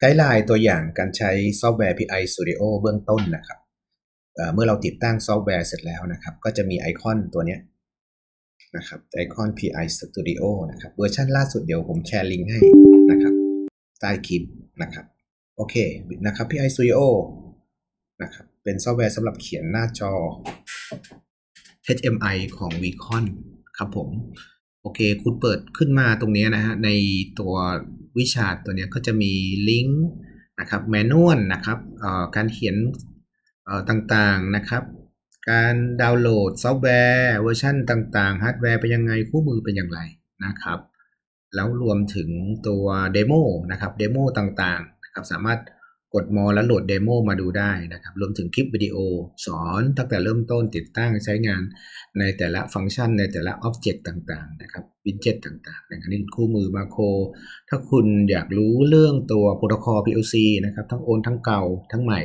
ไกด์ไลน์ตัวอย่างการใช้ซอฟต์แวร์ PI Studio เบื้องต้นนะครับเเมื่อเราติดตั้งซอฟต์แวร์เสร็จแล้วนะครับ ก็จะมีไอคอนตัวนี้นะครับไอคอน PI Studio นะครับเวอร์ชันล่าสุดเดี๋ยวผมแชร์ลิงก์ให้นะครับใต้คลิปนะครับโอเคนะครับ PI Studio นะครับเป็นซอฟต์แวร์สำหรับเขียนหน้าจอ HMI ของ Vicon ครับผม อเค คุณเปิดขึ้นมาตรงนี้นะฮะ ในตัววิชาตัวนี้ก็จะมีลิงก์นะครับแมนนวลนะครับการเขียนต่างๆนะครับ การดาวน์โหลดซอฟต์แวร์เวอร์ชันต่างๆฮาร์ดแวร์เป็นยังไงคู่มือเป็นอย่างไรนะครับ แล้วรวมถึงตัวเดโมนะครับเดโมต่างๆนะครับสามารถ กดมอแล้วโหลดเดโมมาดูได้นะครับ รวมถึงคลิปวิดีโอสอนตั้งแต่เริ่มต้นติดตั้งใช้งานในแต่ละฟังก์ชันในแต่ละอ็อบเจกต์ต่างๆนะครับวินเจ็ตต่างๆนะครับนี่คู่มือมาโครถ้าคุณอยากรู้เรื่องตัวโปรโตคอล PLC นะครับ ทั้งโอนทั้งเก่าทั้งใหม่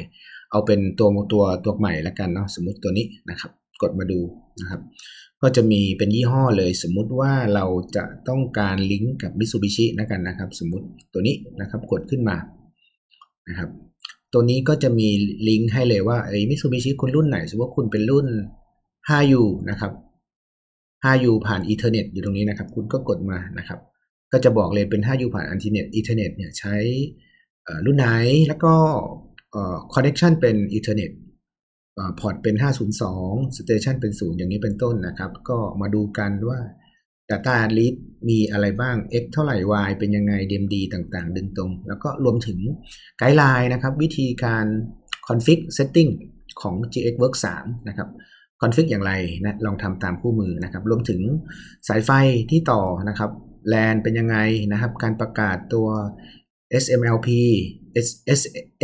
เอาเป็นตัวตัวตัวใหม่แล้วกันเนาะสมมติตัวนี้นะครับ กดมาดูนะครับ ก็จะมีเป็นยี่ห้อเลย สมมุติว่าเราจะต้องการลิงก์กับ Mitsubishi นะกันนะครับ สมมติตัวนี้นะครับกดขึ้นมา นะครับ ตัวนี้ก็จะมีลิงก์ให้เลยว่าไอ้ Mitsubishi คุณรุ่นไหน สมมติว่าคุณเป็นรุ่น 5U นะครับ 5U ผ่าน Ethernet อยู่ตรงนี้นะครับ คุณก็กดมานะครับ ก็จะบอกเลยเป็น 5U ผ่าน Ethernet Ethernet เน็ตเนี่ยใช้รุ่นไหนแล้วก็เอ่อ connection เป็น Ethernet พอร์ตเป็น 502 station เป็น 0 อย่างนี้เป็นต้นนะครับ ก็มาดูกันว่า Data Read มีอะไรบ้าง x เท่าไหร่ y เป็นยังไง DMD ต่างๆ ดึงตรง แล้วก็รวมถึงไกด์ไลน์นะครับ วิธีการ config setting ของ GX Work 3 นะครับ config อย่างไรนะลองทำตามคู่มือนะครับรวมถึงสายไฟที่ต่อนะครับ LAN เป็นยังไงนะครับ การประกาศตัว SMLP S S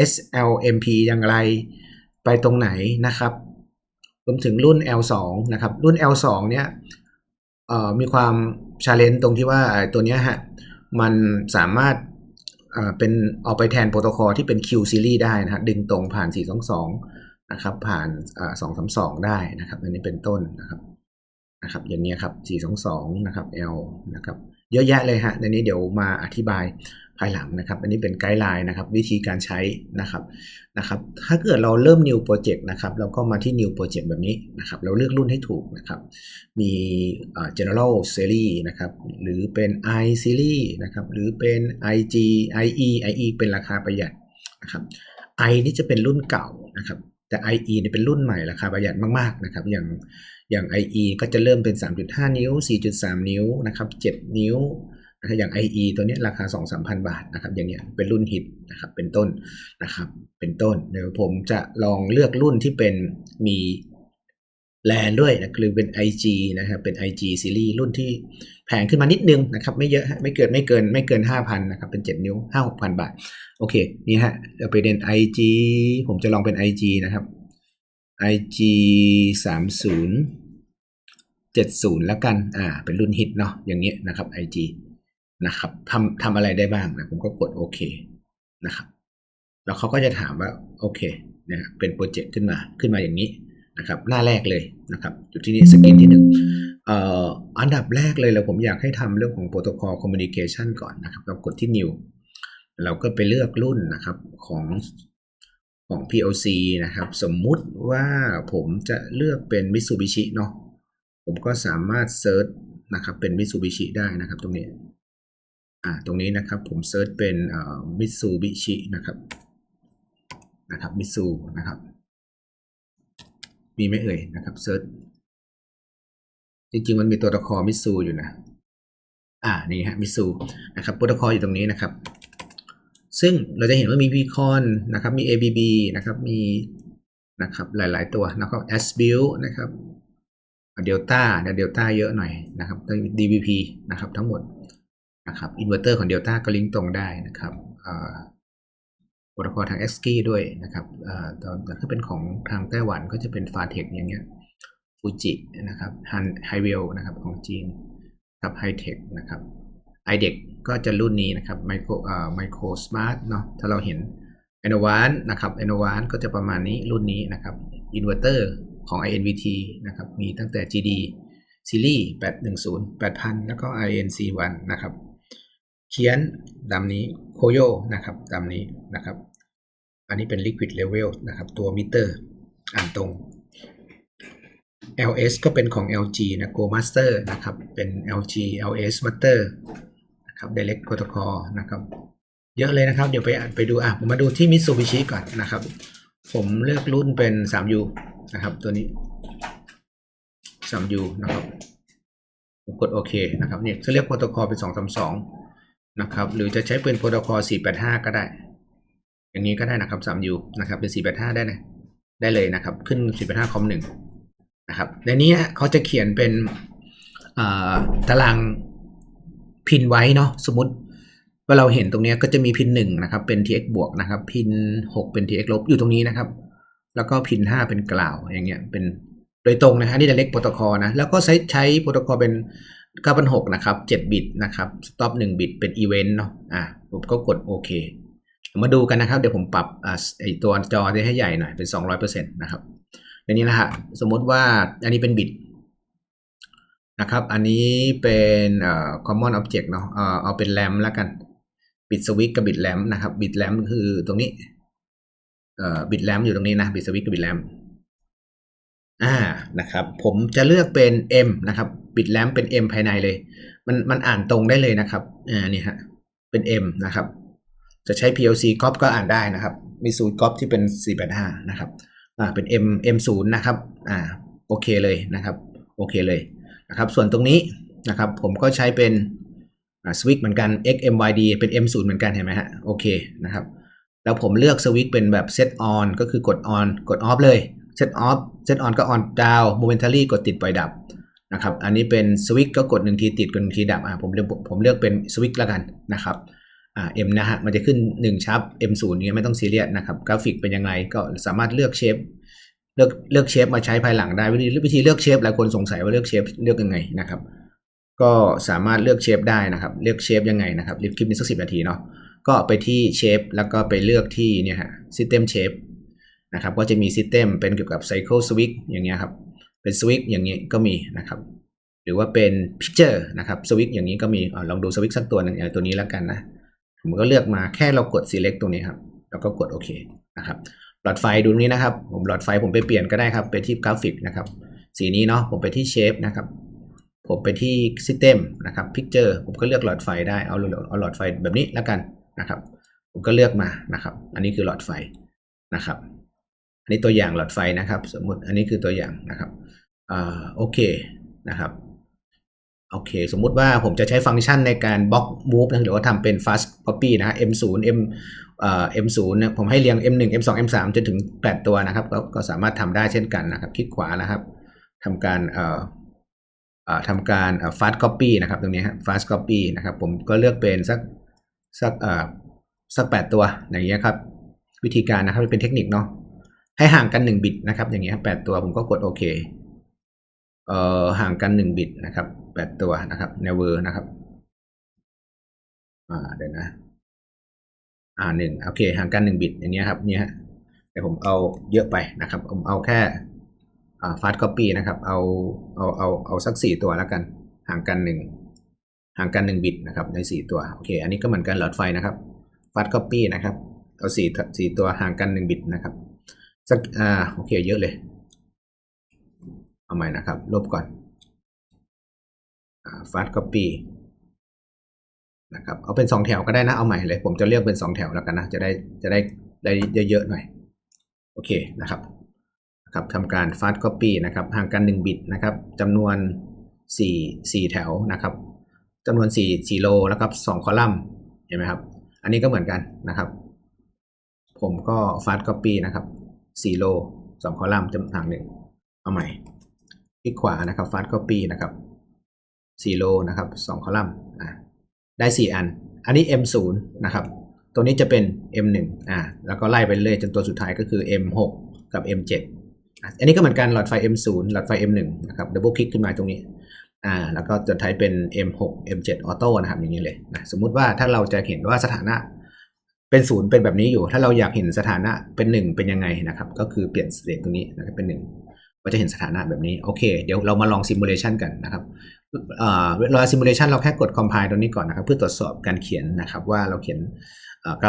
SLMP อย่างไร ไปตรงไหนนะครับ รวมถึงรุ่น L2 นะครับ รุ่น L2 เนี่ย มีความชาเลนจ์ตรงที่ว่าไอ้ตัวเนี้ยฮะมันสามารถเป็นเอาไปแทนโปรโตคอลที่เป็น Q series ได้นะฮะดึงตรงผ่าน 422 นะครับ ผ่าน 232 ได้นะครับอันนี้เป็นต้นนะครับนะครับอย่างนี้ครับ 422 นะครับ L นะครับ เยอะแยะเลยฮะในนี้เดี๋ยวมาอธิบาย ภายหลังนะครับ อันนี้เป็นไกด์ไลน์นะครับ วิธีการใช้นะครับนะครับ ถ้าเกิดเราเริ่ม new project นะครับเราก็มาที่ new project แบบนี้นะครับ เราเลือกรุ่นให้ถูกนะครับ มี general series นะครับ หรือเป็น i series นะครับ หรือเป็น ig ie ie เป็นราคาประหยัดนะครับ i นี่จะเป็นรุ่นเก่านะครับแต่ ie เนี่ยเป็นรุ่นใหม่ราคาประหยัดมากๆนะครับ อย่างอย่าง IE ก็จะเริ่มเป็น 3.5 นิ้ว 4.3 นิ้วนะครับ 7 นิ้ว อย่าง IE ตัวนี้ราคา 2-3,000 บาทนะครับอย่างเงี้ยเป็นรุ่นฮิตนะครับเป็นต้นนะครับเป็นต้นเดี๋ยวผมจะลองเลือกรุ่นที่เป็นมีแลนด้วยนะคือเป็น IG นะครับเป็น IG ซีรีส์รุ่นที่แพงขึ้นมานิดนึงนะครับไม่เยอะฮะไม่เกินไม่เกินไม่เกิน 5,000นะครับเป็น 7 นิ้ว 5-6,000 บาท โอเค นี่ฮะเราไปเด่น IG ผมจะลองเป็น IG นะครับ IG 30 70 แล้วกัน อ่า เป็นรุ่นฮิตเนาะอย่างเงี้ยนะครับ IG นะครับทำทำอะไรได้บ้างนะผมก็กดโอเคนะครับ แล้วเขาก็จะถามว่าโอเคนะเป็นโปรเจกต์ขึ้นมาขึ้นมาอย่างนี้นะครับ หน้าแรกเลยนะครับอยู่ที่นี่สกินที่หนึ่งเอ่ออันดับแรกเลยเราผมอยากให้ทำเรื่องของโปรโตคอลคอมมูนิเคชันก่อนนะครับเรากดที่ new เราก็ไปเลือกรุ่นนะครับของของ PLC นะครับ สมมุติว่าผมจะเลือกเป็น Mitsubishi เนาะผมก็สามารถเซิร์ชนะครับเป็น Mitsubishi ได้นะครับตรงนี้ อ่าตรงนี้นะครับผมเซิร์ชเป็นเอ่อ Mitsubishi นะครับนะครับ Mitsu นะครับ มีไหมเอ่ยนะครับเซิร์ชจริงๆ มันมีตัวตะคอ Mitsu อยู่นะ อ่านี่ฮะ Mitsu นะครับโปรโตคออยู่ตรงนี้นะครับ ซึ่งเราจะเห็นว่ามี Vcon นนะครับมี ABB นะครับมีนะครับหลายๆตัวนะครับ s b u i l นะครับ Delta นะ Delta เยอะหน่อยนะครับ DVP นะครับทั้งหมด นะครับอินเวอร์เตอร์ของ Delta ก็ลิงก์ตรงได้นะครับโปรโตคอลทาง XKey ด้วยนะครับตอนถ้าเป็นของทางไต้หวันก็จะเป็น f a t e c อย่างเงี้ย Fuji นะครับ Han h i w e l นะครับของจีนกับ Hightech นะครับ iDeck ก็จะรุ่นนี้นะครับ Micro เอ่อ Micro Smart เนาะถ้าเราเห็น e n o v a n นนะครับ e n o v a n ก็จะประมาณนี้รุ่นนี้นะครับอินเวอร์เตอร์ของ INVT นะครับมีตั้งแต่ GD ซีรีส์810 8000 แล้วก็ INC1 นะครับ เขียนตามนี้โคโยนะครับตามนี้นะครับ อันนี้เป็น liquid level นะครับ ตัวมิเตอร์อ่านตรง LS ก็เป็นของ LG นะ Go Master นะครับ เป็น LG LS Master นะครับ Direct Protocol นะครับ เยอะเลยนะครับ เดี๋ยวไปอ่านไปดู อะ ผมมาดูที่ Mitsubishi ก่อนนะครับ ผมเลือกรุ่นเป็น 3U นะครับ ตัวนี้ 3U นะครับ ผมกดโอเคนะครับ เนี่ยจะเรียกโปรโตคอลเป็น 232 นะครับ หรือจะใช้เป็นโปรโตคอล 485 ก็ได้ อย่างนี้ก็ได้นะครับ 3U นะครับ เป็น 485 ได้นะได้เลยนะครับ ขึ้น 485 คอม1นะครับ ในนี้เขาจะเขียนเป็นตารางพินไว้เนาะ สมมติว่าเราเห็นตรงนี้ก็จะมีพินหนึ่งนะครับ เป็น tx บวกนะครับ พิน 6 เป็น tx ลบ อยู่ตรงนี้นะครับ แล้วก็พิน 5 เป็นกล่าว อย่างเงี้ย เป็นโดยตรงนะฮะนี่จะเล็กโปรโตคอลนะ แล้วก็ใช้ใช้โปรโตคอลเป็น 9,6นะครับ7บิตนะครับสต็อป1บิตเป็นอีเวนต์เนาะอ่าผมก็กดโอเคมาดูกันนะครับ เดี๋ยวผมปรับอ่าไอตัวจอให้ใหญ่หน่อยเป็น 200%นะครับในนี้นะฮะสมมติว่าอันนี้เป็นบิตนะครับ อันนี้เป็นเอ่อ common object เนาะเอ่อเอาเป็นแรมแล้วกัน บิตสวิตกับบิตแรมนะครับ บิตแรมคือตรงนี้ เอ่อ บิตแรมอยู่ตรงนี้นะ บิตสวิตกับบิตแรมอ่า นะครับ ผมจะเลือกเป็น M นะครับ บิตแรมเป็น M ภายในเลย มันมันอ่านตรงได้เลยนะครับอ่านี่ฮะเป็น M นะครับ จะใช้ PLC cop ก็อ่านได้นะครับ มีสูตร cop ที่เป็น 485 นะครับอ่าเป็น M M0 นะครับอ่าโอเคเลยนะครับโอเคเลยนะครับส่วนตรงนี้นะครับผมก็ใช้เป็นสวิตช์เหมือนกัน XMYD เป็น M0 เหมือนกันเห็นไหมฮะโอเคนะครับแล้วผมเลือกสวิตช์เป็นแบบ set on ก็คือกด on กด off เลย set off set on ก็ on down momentary กดติดปล่อยดับ นะครับ อันนี้เป็นสวิตช์ก็กดหนึ่งทีติดกดหนึ่งทีดับอ่าผมเลือกผมเลือกเป็นสวิตช์แล้วกันนะครับอ่า M นะฮะมันจะขึ้น1ชับ M0 เงี้ยไม่ต้องซีเรียสนะครับกราฟิกเป็นยังไงก็สามารถเลือกเชฟเลือกเลือกเชฟมาใช้ภายหลังได้วิธีวิธีเลือกเชฟหลายคนสงสัยว่าเลือกเชฟเลือกยังไงนะครับก็สามารถเลือกเชฟได้นะครับ เลือกเชฟยังไงนะครับรีบคลิปนี้สักสินาทีเนาะก็ไปที่เชฟแล้วก็ไปเลือกที่เนี่ยฮะ system shape นะครับก็จะมี system เป็นเกี่ยวกับ cycle switch อย่างเงี้ยครับ เป็น Swig อย่างนี้ก็มีนะครับหรือว่าเป็น picture นะครับ Swig อย่างนี้ก็มีอลองดู Swig สักตัวหนึงเอาตัวนี้แล้วกันนะผมก็เลือกมาแค่เรากด select ตรงนี้ครับแล้วก็กดโอเคนะครับหลอดไฟดูตรงนี้นะครับ ผมหลอดไฟผมไปเปลี่ยนก็ได้ครับไปที่กราฟิกนะครับ สีนี้เนาะผมไปที่เชฟนะครับ ผมไปที่ System นะครับ Picture ผมก็เลือกหลอดไฟได้เอาหลอดเอาหลอดไฟแบบนี้แล้วกันนะครับ ผมก็เลือกมานะครับ อันนี้คือหลอดไฟนะครับ นนี้ตัวอย่างหลอดไฟนะครับ สมมติอันนี้คือตัวอย่างนะครับอ่าโอเคนะครับโอเค สมมุติว่าผมจะใช้ฟังก์ชันในการบล็อก move นะหรือว่าทำเป็น fast copy นะ M0 M เอ่อ M0 เนี่ยผมให้เรียง M1 M2 M3 จนถึง 8 ตัวนะครับก็ก็สามารถทำได้เช่นกันนะครับคลิกขวานะครับทำการเอ่อเอ่อทำการเอ่อ fast copy นะครับตรงนี้ฮะ fast copy นะครับ ผมก็เลือกเป็นสักสักเอ่อสัก 8 ตัวอย่างเงี้ยครับ วิธีการนะครับเป็นเทคนิคเนาะ ให้ห่างกัน1บิตนะครับ อย่างเงี้ยครับ8ตัวผมก็กดโอเคเอ่อห่างกัน1บิตนะครับ8ตัวนะครับ never นะครับ อ่าเดี๋ยวนะ อ่าหนึ่งโอเค ห่างกันหนึ่งบิตอย่างเงี้ยครับเนี่ยแต่ผมเอาเยอะไปนะครับ ผมเอาแค่อ่าฟาสต์คอปปี้นะครับ เอาเอาเอาเอาสักสี่ตัวแล้วกัน ห่างกันหนึ่งห่างกันหนึ่งบิตนะครับในสี่ตัวโอเคอันนี้ก็เหมือนกันหลอดไฟนะครับฟาสต์คอปปี้นะครับเอาสี่สี่ตัวห่างกันหนึ่งบิตนะครับ สักอ่าโอเคเยอะเลย เอาใหม่นะครับ ลบก่อนฟาสต์คอปปี้นะครับเอาเป็น2แถวก็ได้นะเอาใหม่เลย ผมจะเลือกเป็น2แถวแล้วกันนะ จะได้จะได้ได้เยอะๆหน่อย โอเคนะครับนะครับทำการ fast copy นะครับห่างกัน 1 บิตนะครับจำนวน 4 4 แถวนะครับจำนวน 4 4โลแล้วครับ2คอลัมน์เห็นไหมครับ อันนี้ก็เหมือนกันนะครับ ผมก็ fast copy นะครับ 4 โล 2 คอลัมน์จำห่างหนึ่งเอาใหม่ คลิกขวานะครับ fast copy นะครับ 4 โลนะครับ 2 คอลัมน์อ่าได้ 4 อัน อันนี้ M0 นะครับ ตัวนี้จะเป็น M1 อ่าแล้วก็ไล่ไปเรื่อยจนตัวสุดท้ายก็คือ M6 กับ M7 อันนี้ก็เหมือนกันหลอดไฟ M0 หลอดไฟ M1 นะครับดับเบิลคลิกขึ้นมาตรงนี้อ่าแล้วก็จะท้ายเป็น M6 M7 ออโต้นะครับอย่างนี้เลยนะสมมุติว่าถ้าเราจะเห็นว่าสถานะ เป็นศูนย์เป็นแบบนี้อยู่ ถ้าเราอยากเห็นสถานะเป็นหนึ่งเป็นยังไงนะครับ ก็คือเปลี่ยนสเตตตรงนี้นะครับเป็นหนึ่งก็จะเห็นสถานะแบบนี้โอเค เดี๋ยวเรามาลองซิมูเลชันกันนะครับเวลาซิมูเลชันเราแค่กดคอมไพล์ตรงนี้ก่อนนะครับ เพื่อตรวจสอบการเขียนนะครับว่าเราเขียนกรา